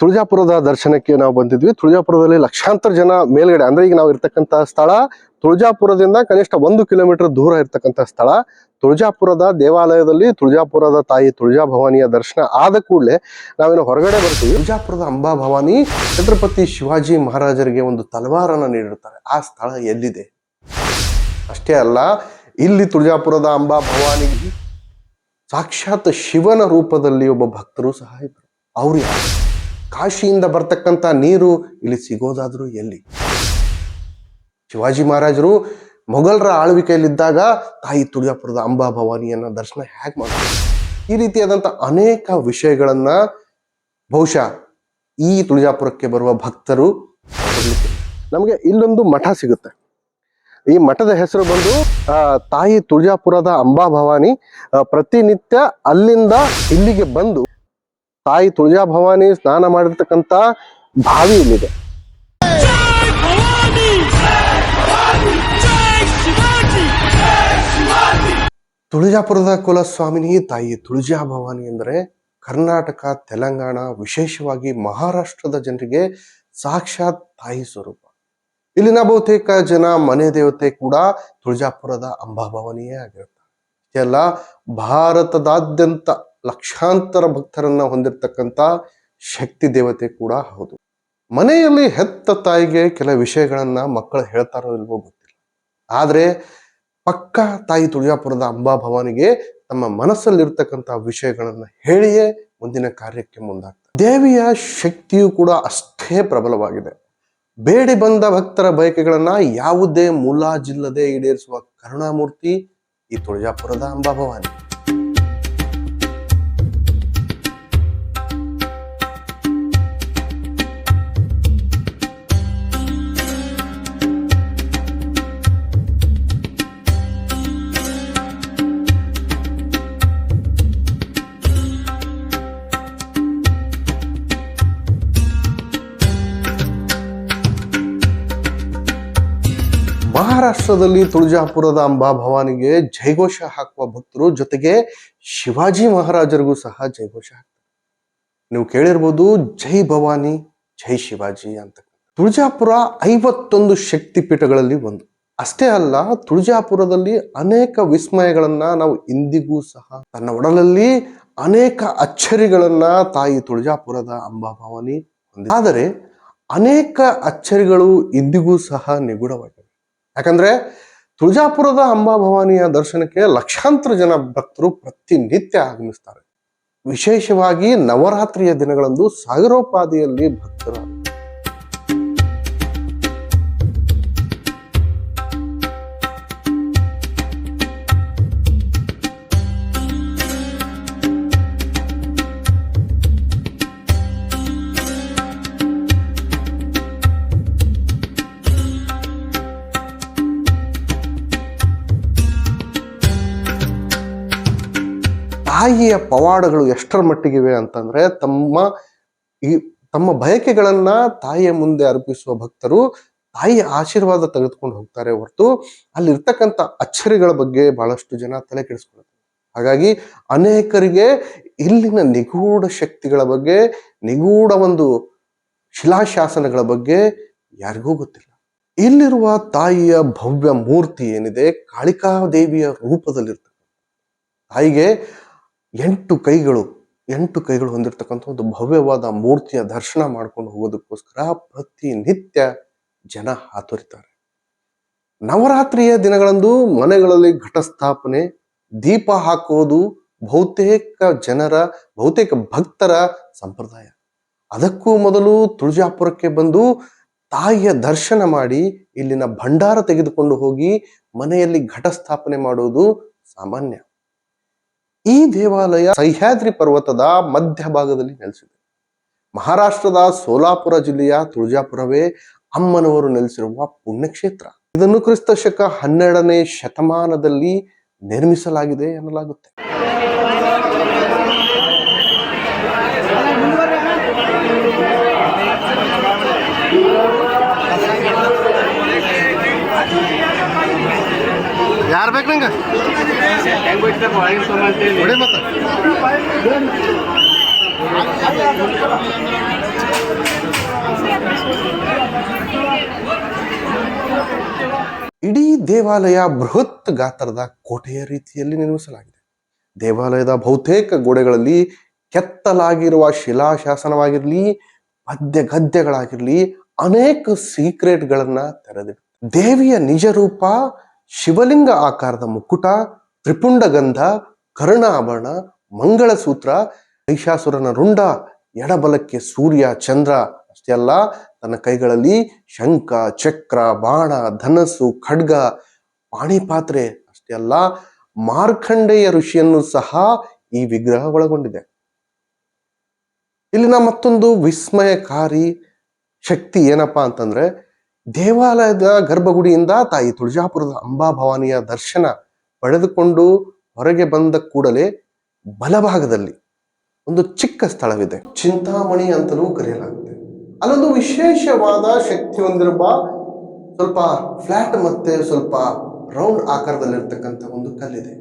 ತುಳಜಾಪುರದ ದರ್ಶನಕ್ಕೆ ನಾವು ಬಂದಿದ್ವಿ. ತುಳಜಾಪುರದಲ್ಲಿ ಲಕ್ಷಾಂತರ ಜನ ಮೇಲ್ಗಡೆ, ಅಂದ್ರೆ ಈಗ ನಾವು ಇರ್ತಕ್ಕಂತ ಸ್ಥಳ ತುಳಜಾಪುರದಿಂದ ಕನಿಷ್ಠ ಒಂದು ಕಿಲೋಮೀಟರ್ ದೂರ ಇರ್ತಕ್ಕಂತ ಸ್ಥಳ. ತುಳಜಾಪುರದ ದೇವಾಲಯದಲ್ಲಿ ತುಳಜಾಪುರದ ತಾಯಿ ತುಳಜಾ ಭವಾನಿಯ ದರ್ಶನ ಆದ ಕೂಡಲೇ ನಾವೇನು ಹೊರಗಡೆ ಬರ್ತೀವಿ. ತುಳಜಾಪುರದ ಅಂಬಾ ಭವಾನಿ ಛತ್ರಪತಿ ಶಿವಾಜಿ ಮಹಾರಾಜರಿಗೆ ಒಂದು ತಲವಾರನ್ನ ನೀಡಿರ್ತಾರೆ. ಆ ಸ್ಥಳ ಎಲ್ಲಿದೆ? ಅಷ್ಟೇ ಅಲ್ಲ, ಇಲ್ಲಿ ತುಳಜಾಪುರದ ಅಂಬಾ ಭವಾನಿಗೆ ಸಾಕ್ಷಾತ್ ಶಿವನ ರೂಪದಲ್ಲಿ ಒಬ್ಬ ಭಕ್ತರು ಸಹ ಇದ್ರು ಅವ್ರು ಯಾರು? ಕಾಶಿಯಿಂದ ಬರ್ತಕ್ಕಂಥ ನೀರು ಇಲ್ಲಿ ಸಿಗೋದಾದರೂ ಎಲ್ಲಿ? ಶಿವಾಜಿ ಮಹಾರಾಜರು ಮೊಘಲರ ಆಳ್ವಿಕೆಯಲ್ಲಿದ್ದಾಗ ತಾಯಿ ತುಳಜಾಪುರದ ಅಂಬಾ ಭವಾನಿಯನ್ನ ದರ್ಶನ ಹೇಗೆ ಮಾಡ್ತಾರೆ? ಈ ರೀತಿಯಾದಂಥ ಅನೇಕ ವಿಷಯಗಳನ್ನ ಬಹುಶಃ ಈ ತುಳಜಾಪುರಕ್ಕೆ ಬರುವ ಭಕ್ತರು ನಮಗೆ ಇಲ್ಲೊಂದು ಮಠ ಸಿಗುತ್ತೆ. ಈ ಮಠದ ಹೆಸರು ಬಂದು ತಾಯಿ ತುಳಜಾಪುರದ ಅಂಬಾ ಭವಾನಿ ಪ್ರತಿನಿತ್ಯ ಅಲ್ಲಿಂದ ಇಲ್ಲಿಗೆ ಬಂದು ತಾಯಿ ತುಳಜಾ ಭವಾನಿ ಸ್ನಾನ ಮಾಡಿರ್ತಕ್ಕಂಥ ಬಾವಿ ಇಲ್ಲಿದೆ. ತುಳಜಾಪುರದ ಕುಲಸ್ವಾಮಿನಿ ತಾಯಿ ತುಳಜಾ ಭವಾನಿ ಅಂದರೆ ಕರ್ನಾಟಕ, ತೆಲಂಗಾಣ, ವಿಶೇಷವಾಗಿ ಮಹಾರಾಷ್ಟ್ರದ ಜನರಿಗೆ ಸಾಕ್ಷಾತ್ ತಾಯಿ ಸ್ವರೂಪ. ಇಲ್ಲಿನ ಬಹುತೇಕ ಜನ ಮನೆ ದೇವತೆ ಕೂಡ ತುಳಜಾಪುರದ ಅಂಬಾಭವಾನಿಯೇ ಆಗಿರುತ್ತೆ ಎಲ್ಲ ಭಾರತದಾದ್ಯಂತ ಲಕ್ಷಾಂತರ ಭಕ್ತರನ್ನ ಹೊಂದಿರತಕ್ಕಂಥ ಶಕ್ತಿ ದೇವತೆ ಕೂಡ ಹೌದು. ಮನೆಯಲ್ಲಿ ಹೆತ್ತ ತಾಯಿಗೆ ಕೆಲ ವಿಷಯಗಳನ್ನ ಮಕ್ಕಳು ಹೇಳ್ತಾರೋ ಇಲ್ವೋ ಗೊತ್ತಿಲ್ಲ. ಆದರೆ ಪಕ್ಕ ತಾಯಿ ತುಳಜಾಪುರದ ಅಂಬಾ ಭವಾನಿಗೆ ತಮ್ಮ ಮನಸ್ಸಲ್ಲಿರ್ತಕ್ಕಂಥ ವಿಷಯಗಳನ್ನ ಹೇಳಿಯೇ ಮುಂದಿನ ಕಾರ್ಯಕ್ಕೆ ಮುಂದಾಗ್ತದೆ ದೇವಿಯ ಶಕ್ತಿಯು ಕೂಡ ಅಷ್ಟೇ ಪ್ರಬಲವಾಗಿದೆ. ಬೇಡಿ ಬಂದ ಭಕ್ತರ ಬಯಕೆಗಳನ್ನ ಯಾವುದೇ ಮುಲಾಜಿಲ್ಲದೆ ಈಡೇರಿಸುವ ಕರುಣಾಮೂರ್ತಿ ಈ ತುಳಜಾಪುರದ ಅಂಬಾ ಭವಾನಿ. ಮಹಾರಾಷ್ಟ್ರದಲ್ಲಿ ತುಳಜಾಪುರದ ಅಂಬಾ ಭವಾನಿಗೆ ಜೈಘೋಷ ಹಾಕುವ ಭಕ್ತರು ಜೊತೆಗೆ ಶಿವಾಜಿ ಮಹಾರಾಜರಿಗೂ ಸಹ ಜೈಘೋಷ ಹಾಕ್ತಾರೆ. ನೀವು ಕೇಳಿರ್ಬೋದು, ಜೈ ಭವಾನಿ, ಜೈ ಶಿವಾಜಿ ಅಂತ. ತುಳಜಾಪುರ ಐವತ್ತೊಂದು ಶಕ್ತಿ ಪೀಠಗಳಲ್ಲಿ ಒಂದು. ಅಷ್ಟೇ ಅಲ್ಲ, ತುಳಜಾಪುರದಲ್ಲಿ ಅನೇಕ ವಿಸ್ಮಯಗಳನ್ನ ನಾವು ಇಂದಿಗೂ ಸಹ ತನ್ನ ಒಡಲಲ್ಲಿ ಅನೇಕ ಅಚ್ಚರಿಗಳನ್ನ ತಾಯಿ ತುಳಜಾಪುರದ ಅಂಬಾ ಭವಾನಿ ಆದರೆ ಅನೇಕ ಅಚ್ಚರಿಗಳು ಇಂದಿಗೂ ಸಹ ನಿಗೂಢವಾಗಿವೆ. ಯಾಕಂದ್ರೆ ತುಳಜಾಪುರದ ಅಂಬಾಭವಾನಿಯ ದರ್ಶನಕ್ಕೆ ಲಕ್ಷಾಂತರ ಜನ ಭಕ್ತರು ಪ್ರತಿನಿತ್ಯ ಆಗಮಿಸ್ತಾರೆ. ವಿಶೇಷವಾಗಿ ನವರಾತ್ರಿಯ ದಿನಗಳಂದು ಸಾಗರೋಪಾದಿಯಲ್ಲಿ ಭಕ್ತರು ತಾಯಿಯ ಪವಾಡಗಳು ಎಷ್ಟರ ಮಟ್ಟಿಗಿವೆ ಅಂತಂದ್ರೆ ತಮ್ಮ ಈ ತಮ್ಮ ಬಯಕೆಗಳನ್ನ ತಾಯಿಯ ಮುಂದೆ ಅರ್ಪಿಸುವ ಭಕ್ತರು ತಾಯಿಯ ಆಶೀರ್ವಾದ ತೆಗೆದುಕೊಂಡು ಹೋಗ್ತಾರೆ ಹೊರತು ಅಲ್ಲಿರ್ತಕ್ಕಂಥ ಅಚ್ಚರಿಗಳ ಬಗ್ಗೆ ಬಹಳಷ್ಟು ಜನ ತಲೆ ಕೆಡಿಸ್ಕೊಳ್ತಾರೆ. ಹಾಗಾಗಿ ಅನೇಕರಿಗೆ ಇಲ್ಲಿನ ನಿಗೂಢ ಶಕ್ತಿಗಳ ಬಗ್ಗೆ, ನಿಗೂಢ ಒಂದು ಶಿಲಾಶಾಸನಗಳ ಬಗ್ಗೆ ಯಾರಿಗೂ ಗೊತ್ತಿಲ್ಲ. ಇಲ್ಲಿರುವ ತಾಯಿಯ ಭವ್ಯ ಮೂರ್ತಿ ಏನಿದೆ ಕಾಳಿಕಾ ದೇವಿಯ ರೂಪದಲ್ಲಿರ್ತದೆ ತಾಯಿಗೆ ಎಂಟು ಕೈಗಳು ಎಂಟು ಕೈಗಳು ಹೊಂದಿರತಕ್ಕಂಥ ಒಂದು ಭವ್ಯವಾದ ಮೂರ್ತಿಯ ದರ್ಶನ ಮಾಡ್ಕೊಂಡು ಹೋಗೋದಕ್ಕೋಸ್ಕರ ಪ್ರತಿನಿತ್ಯ ಜನ ಹಾತೊರಿತಾರೆ. ನವರಾತ್ರಿಯ ದಿನಗಳಂದು ಮನೆಗಳಲ್ಲಿ ಘಟಸ್ಥಾಪನೆ, ದೀಪ ಹಾಕೋದು ಬಹುತೇಕ ಜನರ, ಬಹುತೇಕ ಭಕ್ತರ ಸಂಪ್ರದಾಯ. ಅದಕ್ಕೂ ಮೊದಲು ತುಳಜಾಪುರಕ್ಕೆ ಬಂದು ತಾಯಿಯ ದರ್ಶನ ಮಾಡಿ ಇಲ್ಲಿನ ಭಂಡಾರ ತೆಗೆದುಕೊಂಡು ಹೋಗಿ ಮನೆಯಲ್ಲಿ ಘಟಸ್ಥಾಪನೆ ಮಾಡುವುದು ಸಾಮಾನ್ಯ. ಈ ದೇವಾಲಯ ಸಹ್ಯಾದ್ರಿ ಪರ್ವತದ ಮಧ್ಯಭಾಗದಲ್ಲಿ ನೆಲೆಸಿದೆ. ಮಹಾರಾಷ್ಟ್ರದ ಸೋಲಾಪುರ ಜಿಲ್ಲೆಯ ತುಳಜಾಪುರವೇ ಅಮ್ಮನವರು ನೆಲೆಸಿರುವ ಪುಣ್ಯಕ್ಷೇತ್ರ. ಇದನ್ನು ಕ್ರಿಸ್ತ ಶಕ ಹನ್ನೆರಡನೇ ಶತಮಾನದಲ್ಲಿ ನಿರ್ಮಿಸಲಾಗಿದೆ ಎನ್ನಲಾಗುತ್ತೆ. ಯಾರು ಬೇಕು ನಂಗೆ? ಇಡೀ ದೇವಾಲಯ ಬೃಹತ್ ಗಾತ್ರದ ಕೋಟೆಯ ರೀತಿಯಲ್ಲಿ ನಿರ್ಮಿಸಲಾಗಿದೆ. ದೇವಾಲಯದ ಬಹುತೇಕ ಗೋಡೆಗಳಲ್ಲಿ ಕೆತ್ತಲಾಗಿರುವ ಶಿಲಾಶಾಸನವಾಗಿರಲಿ ಮದ್ಯ ಗದ್ಯಗಳಾಗಿರಲಿ ಅನೇಕ ಸೀಕ್ರೆಟ್ಗಳನ್ನ ತೆರೆದಿಡುತ್ತೆ. ದೇವಿಯ ನಿಜ ರೂಪ ಶಿವಲಿಂಗ ಆಕಾರದ ಮುಕುಟ ತ್ರಿಪುಂಡಗಂಧ, ಕರ್ಣಾಭರಣ, ಮಂಗಳಸೂತ್ರ, ಮಹಿಷಾಸುರನ ರುಂಡ, ಎಡಬಲಕ್ಕೆ ಸೂರ್ಯ, ಚಂದ್ರ ಅಷ್ಟೇ ಅಲ್ಲ, ತನ್ನ ಕೈಗಳಲ್ಲಿ ಶಂಖ, ಚಕ್ರ, ಬಾಣ, ಧನಸ್ಸು, ಖಡ್ಗ, ಪಾಣಿಪಾತ್ರೆ ಅಷ್ಟೇ ಅಲ್ಲ, ಮಾರ್ಕಂಡೇಯ ಋಷಿಯನ್ನು ಸಹ ಈ ವಿಗ್ರಹ ಒಳಗೊಂಡಿದೆ. ಇಲ್ಲಿನ ಮತ್ತೊಂದು ವಿಸ್ಮಯಕಾರಿ ಶಕ್ತಿ ಏನಪ್ಪಾ ಅಂತಂದ್ರೆ ದೇವಾಲಯದ ಗರ್ಭಗುಡಿಯಿಂದ ತಾಯಿ ತುಳಜಾಪುರದ ಅಂಬಾಭವಾನಿಯ ದರ್ಶನ. ಪಡೆದುಕೊಂಡು ಹೊರಗೆ ಬಂದ ಕೂಡಲೇ ಬಲಭಾಗದಲ್ಲಿ ಒಂದು ಚಿಕ್ಕ ಸ್ಥಳವಿದೆ. ಚಿಂತಾಮಣಿ ಅಂತಲೂ ಕರೆಯಲಾಗುತ್ತೆ. ಅಲ್ಲೊಂದು ವಿಶೇಷವಾದ ಶಕ್ತಿ ಹೊಂದಿರುವ ಸ್ವಲ್ಪ ಫ್ಲಾಟ್ ಮತ್ತೆ ಸ್ವಲ್ಪ ರೌಂಡ್ ಆಕಾರದಲ್ಲಿರ್ತಕ್ಕಂಥ ಒಂದು ಕಲ್ಲಿದೆ.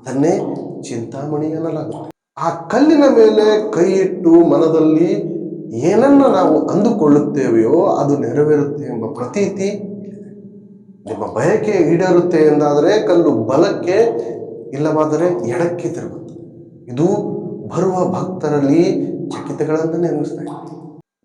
ಅದನ್ನೇ ಚಿಂತಾಮಣಿ ಅನ್ನಲಾಗುತ್ತೆ. ಆ ಕಲ್ಲಿನ ಮೇಲೆ ಕೈ ಇಟ್ಟು ಮನದಲ್ಲಿ ಏನನ್ನ ನಾವು ಅಂದುಕೊಳ್ಳುತ್ತೇವೆಯೋ ಅದು ನೆರವೇರುತ್ತೆ ಎಂಬ ಪ್ರತೀತಿ. ನಿಮ್ಮ ಬಯಕೆ ಈಡೇರುತ್ತೆ ಎಂದಾದರೆ ಕಲ್ಲು ಬಲಕ್ಕೆ ಇಲ್ಲವಾದರೆ ಎಡಕ್ಕೆ ತಿರುಗುತ್ತೆ. ಇದು ಬರುವ ಭಕ್ತರಲ್ಲಿ ಚಕಿತಗಳನ್ನು ನಿರ್ಮಿಸ್ತಾ ಇದೆ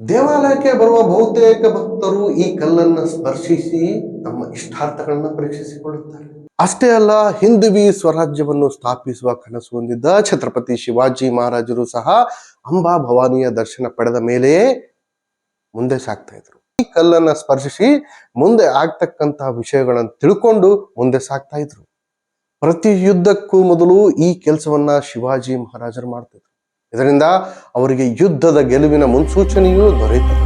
ದೇವಾಲಯಕ್ಕೆ ಬರುವ ಬಹುತೇಕ ಭಕ್ತರು ಈ ಕಲ್ಲನ್ನು ಸ್ಪರ್ಶಿಸಿ ತಮ್ಮ ಇಷ್ಟಾರ್ಥಗಳನ್ನು ಪರೀಕ್ಷಿಸಿಕೊಳ್ಳುತ್ತಾರೆ. ಅಷ್ಟೇ ಅಲ್ಲ ಹಿಂದುವಿ ಸ್ವರಾಜ್ಯವನ್ನು ಸ್ಥಾಪಿಸುವ ಕನಸು ಹೊಂದಿದ್ದ ಛತ್ರಪತಿ ಶಿವಾಜಿ ಮಹಾರಾಜರು ಸಹ ಅಂಬಾ ಭವಾನಿಯ ದರ್ಶನ ಪಡೆದ ಮೇಲೆಯೇ ಮುಂದೆ ಸಾಗ್ತಾ ಇದ್ರು. ಕಲ್ಲನ್ನ ಸ್ಪರ್ಶಿಸಿ ಮುಂದೆ ಆಗ್ತಕ್ಕಂತಹ ವಿಷಯಗಳನ್ನು ತಿಳ್ಕೊಂಡು ಮುಂದೆ ಸಾಗ್ತಾ ಇದ್ರು. ಪ್ರತಿ ಯುದ್ಧಕ್ಕೂ ಮೊದಲು ಈ ಕೆಲಸವನ್ನ ಶಿವಾಜಿ ಮಹಾರಾಜರು ಮಾಡ್ತಿದ್ರು. ಇದರಿಂದ ಅವರಿಗೆ ಯುದ್ಧದ ಗೆಲುವಿನ ಮುನ್ಸೂಚನೆಯೂ ದೊರೆಯುತ್ತದೆ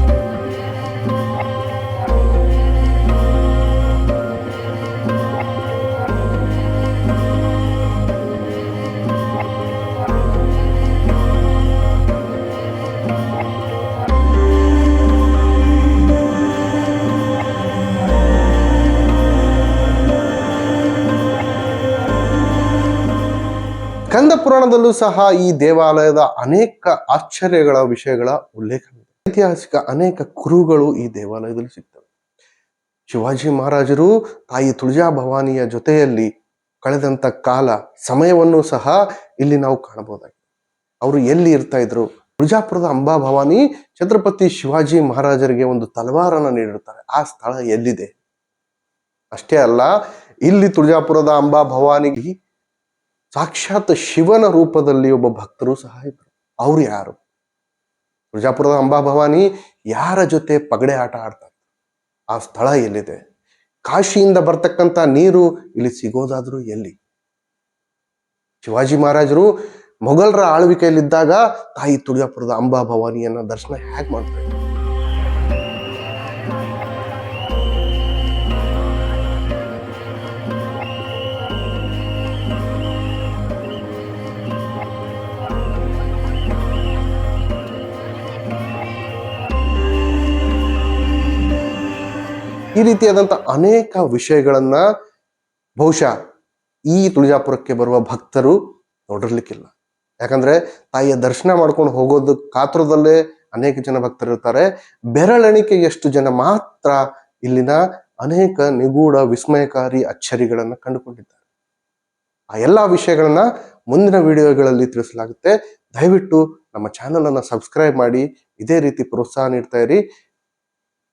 ಕಂದ ಪುರಾಣದಲ್ಲೂ ಸಹ ಈ ದೇವಾಲಯದ ಅನೇಕ ಆಶ್ಚರ್ಯಗಳ ವಿಷಯಗಳ ಉಲ್ಲೇಖವಿದೆ ಐತಿಹಾಸಿಕ ಅನೇಕ ಕುರುಗಳು ಈ ದೇವಾಲಯದಲ್ಲಿ ಸಿಗ್ತವೆ. ಶಿವಾಜಿ ಮಹಾರಾಜರು ತಾಯಿ ತುಳಜಾ ಭವಾನಿಯ ಜೊತೆಯಲ್ಲಿ ಕಳೆದಂತ ಕಾಲ ಸಮಯವನ್ನು ಸಹ ಇಲ್ಲಿ ನಾವು ಕಾಣಬಹುದಾಗಿದೆ. ಅವರು ಎಲ್ಲಿ ಇರ್ತಾ ಇದ್ರು? ತುಳಜಾಪುರದ ಅಂಬಾ ಭವಾನಿ ಛತ್ರಪತಿ ಶಿವಾಜಿ ಮಹಾರಾಜರಿಗೆ ಒಂದು ತಲವಾರನ್ನ ನೀಡಿರ್ತಾರೆ. ಆ ಸ್ಥಳ ಎಲ್ಲಿದೆ? ಅಷ್ಟೇ ಅಲ್ಲ, ಇಲ್ಲಿ ತುಳಜಾಪುರದ ಅಂಬಾ ಭವಾನಿಗೆ ಸಾಕ್ಷಾತ್ ಶಿವನ ರೂಪದಲ್ಲಿ ಒಬ್ಬ ಭಕ್ತರು ಸಹ ಇದ್ರು. ಅವ್ರು ಯಾರು? ಪ್ರಜಾಪುರದ ಅಂಬಾ ಭವಾನಿ ಯಾರ ಜೊತೆ ಪಗಡೆ ಆಟ ಆಡ್ತಾರೆ ಆ ಸ್ಥಳ ಎಲ್ಲಿದೆ? ಕಾಶಿಯಿಂದ ಬರ್ತಕ್ಕಂಥ ನೀರು ಇಲ್ಲಿ ಸಿಗೋದಾದ್ರೂ ಎಲ್ಲಿ? ಶಿವಾಜಿ ಮಹಾರಾಜರು ಮೊಘಲರ ಆಳ್ವಿಕೆಯಲ್ಲಿದ್ದಾಗ ತಾಯಿ ತುಳಿಯಾಪುರದ ಅಂಬಾ ಭವಾನಿಯನ್ನ ದರ್ಶನ ಹೇಗೆ ಮಾಡ್ತಾರೆ? ಈ ರೀತಿಯಾದಂಥ ಅನೇಕ ವಿಷಯಗಳನ್ನ ಬಹುಶಃ ಈ ತುಳಜಾಪುರಕ್ಕೆ ಬರುವ ಭಕ್ತರು ನೋಡಿರ್ಲಿಕ್ಕಿಲ್ಲ. ಯಾಕಂದ್ರೆ ತಾಯಿಯ ದರ್ಶನ ಮಾಡ್ಕೊಂಡು ಹೋಗೋದು ಕಾತುರದಲ್ಲೇ ಅನೇಕ ಜನ ಭಕ್ತರು ಇರ್ತಾರೆ. ಬೆರಳೆಣಿಕೆಯಷ್ಟು ಜನ ಮಾತ್ರ ಇಲ್ಲಿನ ಅನೇಕ ನಿಗೂಢ ವಿಸ್ಮಯಕಾರಿ ಅಚ್ಚರಿಗಳನ್ನು ಕಂಡುಕೊಂಡಿದ್ದಾರೆ. ಆ ಎಲ್ಲಾ ವಿಷಯಗಳನ್ನ ಮುಂದಿನ ವಿಡಿಯೋಗಳಲ್ಲಿ ತಿಳಿಸಲಾಗುತ್ತೆ. ದಯವಿಟ್ಟು ನಮ್ಮ ಚಾನಲ್ ಅನ್ನ ಸಬ್ಸ್ಕ್ರೈಬ್ ಮಾಡಿ, ಇದೇ ರೀತಿ ಪ್ರೋತ್ಸಾಹ ನೀಡ್ತಾ ಇರಿ.